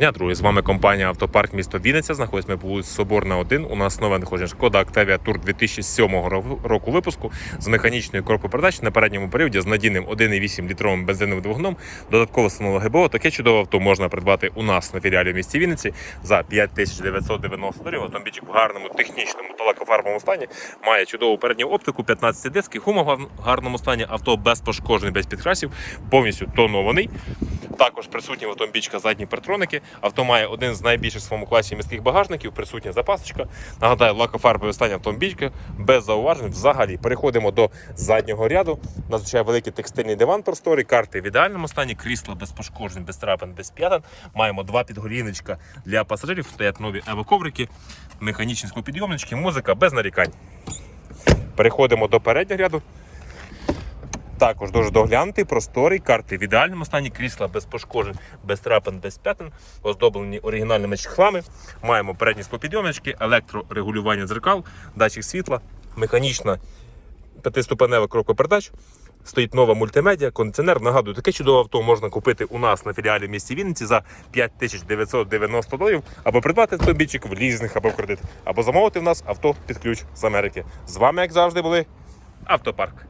Дня, друзі, з вами компанія Автопарк місто Вінниця. Знаходимося ми по вулиці Соборна 1. У нас нове надходження Шкода Octavia Tour 2007 року випуску з механічною коробкою передач на передньому періоді з надійним 1,8 літровим бензиновим двигуном. Додатково встановлено ГБО. Таке чудове авто можна придбати у нас на філіалі в місті Вінниці за 5990 доларів. Автомобільчик в гарному технічному та лакофарбовому стані. Має чудову передню оптику, 15 дисків, гума в гарному стані, авто без пошкоджень, без підкрасів, повністю тонований. Також присутні в автомобільчика задні партроники. Авто має один з найбільших в своєму класі міських багажників, присутня запасочка. Нагадаю, лакофарбовий останній автомобільчика без зауважень. Взагалі переходимо до заднього ряду. Надзвичайно великий текстильний диван просторий, карти в ідеальному стані, крісла без пошкоджень, без трапин, без п'ятин. Маємо два підголівничка для пасажирів, стоять нові евоковрики, механічні склопідйомнички, музика без нарікань. Переходимо до переднього ряду. Також дуже доглянутий, просторий, карти в ідеальному стані, крісла без пошкоджень, без трапин, без п'ятин, оздоблені оригінальними чехлами. Маємо передні склопідйомнички, електрорегулювання дзеркал, датчик світла, механічна п'ятиступенева коробка передач. Стоїть нова мультимедіа, кондиціонер. Нагадую, таке чудове авто можна купити у нас на філіалі в місті Вінниці за 5990 доларів, або придбати автомобільчик в лізинг або в кредит, або замовити в нас авто під ключ з Америки. З вами, як завжди, були Автопарк.